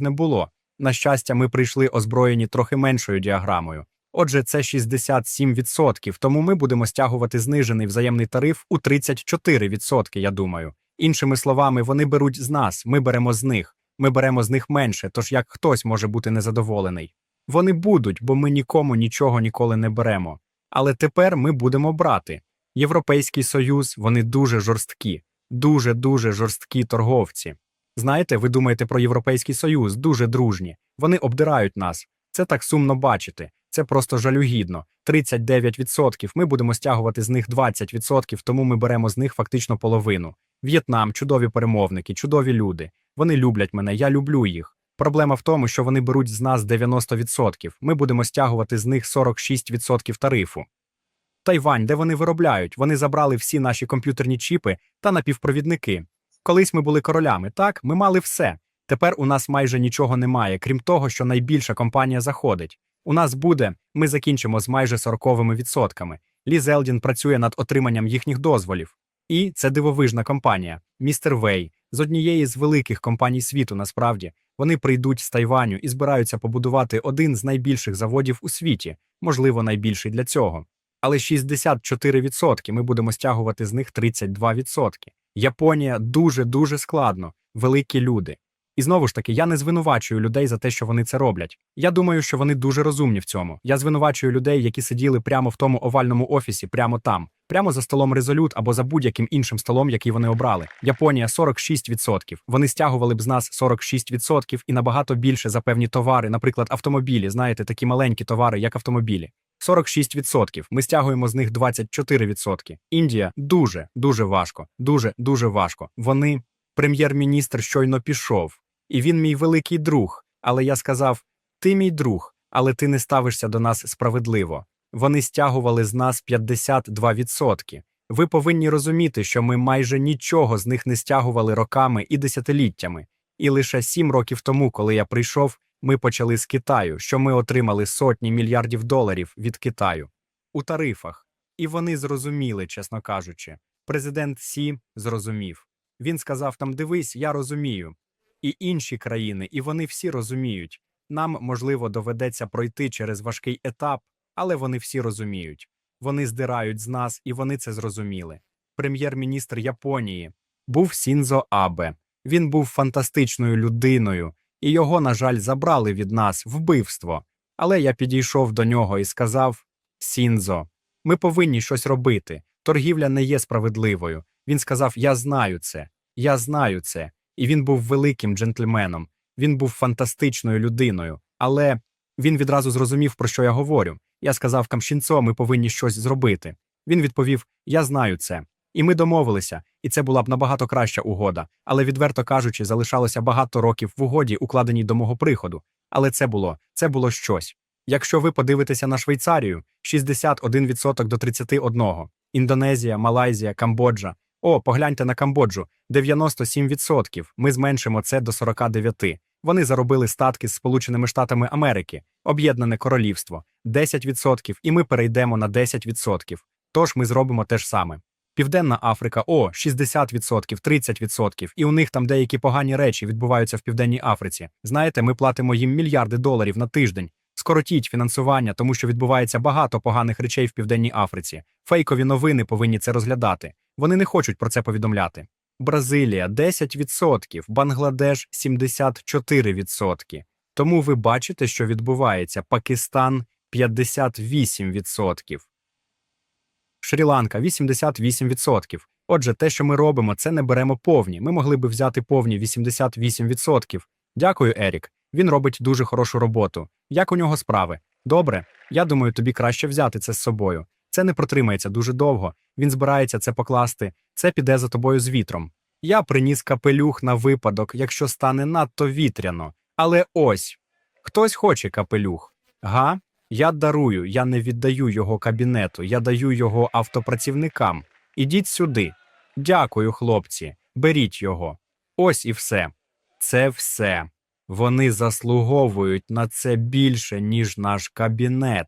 не було. На щастя, ми прийшли озброєні трохи меншою діаграмою. Отже, це 67%, тому ми будемо стягувати знижений взаємний тариф у 34%, я думаю. Іншими словами, вони беруть з нас, ми беремо з них. Ми беремо з них менше, тож як хтось може бути незадоволений. Вони будуть, бо ми нікому нічого ніколи не беремо. Але тепер ми будемо брати. Європейський Союз, вони дуже жорсткі, дуже дуже жорсткі торговці. Знаєте, ви думаєте про Європейський Союз, дуже дружні. Вони обдирають нас. Це так сумно бачити. Це просто жалюгідно. 39%. Ми будемо стягувати з них 20%, тому ми беремо з них фактично половину. В'єтнам, чудові перемовники, чудові люди. Вони люблять мене, я люблю їх. Проблема в тому, що вони беруть з нас 90%. Ми будемо стягувати з них 46% тарифу. Тайвань, де вони виробляють, вони забрали всі наші комп'ютерні чіпи та напівпровідники. Колись ми були королями, так, ми мали все. Тепер у нас майже нічого немає, крім того, що найбільша компанія заходить. У нас буде, ми закінчимо з майже 40 відсотками. Лі Зелдін працює над отриманням їхніх дозволів. І це дивовижна компанія, містер Вей, з однієї з великих компаній світу, насправді. Вони прийдуть з Тайваню і збираються побудувати один з найбільших заводів у світі, можливо, найбільший для цього. Але 64% ми будемо стягувати з них 32%. Японія дуже-дуже складно, великі люди. І знову ж таки, я не звинувачую людей за те, що вони це роблять. Я думаю, що вони дуже розумні в цьому. Я звинувачую людей, які сиділи прямо в тому овальному офісі, прямо там, прямо за столом резолют або за будь-яким іншим столом, який вони обрали. Японія 46%. Вони стягували б з нас 46% і набагато більше за певні товари, наприклад, автомобілі. Знаєте, такі маленькі товари, як автомобілі. 46%. Ми стягуємо з них 24%. Індія дуже, дуже важко. Дуже, дуже важко. Вони, прем'єр-міністр щойно пішов, і він мій великий друг. Але я сказав: ти мій друг, але ти не ставишся до нас справедливо. Вони стягували з нас 52%. Ви повинні розуміти, що ми майже нічого з них не стягували роками і десятиліттями. І лише сім років тому, коли я прийшов, ми почали з Китаю, що ми отримали сотні мільярдів доларів від Китаю у тарифах. І вони зрозуміли, чесно кажучи. Президент Сі зрозумів. Він сказав там: дивись, я розумію. І інші країни, і вони всі розуміють. Нам, можливо, доведеться пройти через важкий етап, але вони всі розуміють. Вони здирають з нас, і вони це зрозуміли. Прем'єр-міністр Японії був Сінзо Абе. Він був фантастичною людиною, і його, на жаль, забрали від нас вбивство. Але я підійшов до нього і сказав: Сінзо, ми повинні щось робити. Торгівля не є справедливою. Він сказав: Я знаю це, я знаю це. І він був великим джентльменом. Він був фантастичною людиною. Але він відразу зрозумів, про що я говорю. Я сказав Камшінцо, ми повинні щось зробити. Він відповів: Я знаю це. І ми домовилися, і це була б набагато краща угода. Але, відверто кажучи, залишалося багато років в угоді, укладеній до мого приходу. Але це було, це було щось. Якщо ви подивитеся на Швейцарію, 61% до 31%. Індонезія, Малайзія, Камбоджа. О, погляньте на Камбоджу 97%. Ми зменшимо це до 49%. Вони заробили статки з Сполученими Штатами Америки, Об'єднане Королівство 10%, і ми перейдемо на 10%. Тож ми зробимо те ж саме. Південна Африка о 60%, 30%, і у них там деякі погані речі відбуваються в Південній Африці. Знаєте, ми платимо їм мільярди доларів на тиждень. Скоротіть фінансування, тому що відбувається багато поганих речей в Південній Африці. Фейкові новини повинні це розглядати. Вони не хочуть про це повідомляти. Бразилія 10%, Бангладеш 74%. Тому ви бачите, що відбувається. Пакистан 58%. Шрі-Ланка 88%. Отже, те, що ми робимо, це не беремо повні. Ми могли би взяти повні 88%. Дякую, Ерік. Він робить дуже хорошу роботу. Як у нього справи? Добре. Я думаю, тобі краще взяти це з собою. Це не протримається дуже довго. Він збирається це покласти. Це піде за тобою з вітром. Я приніс капелюх на випадок, якщо стане надто вітряно. Але ось хтось хоче капелюх. Га? Я дарую, я не віддаю його кабінету, я даю його автопрацівникам. Ідіть сюди. Дякую, хлопці. Беріть його. Ось і все. Це все. Вони заслуговують на це більше, ніж наш кабінет.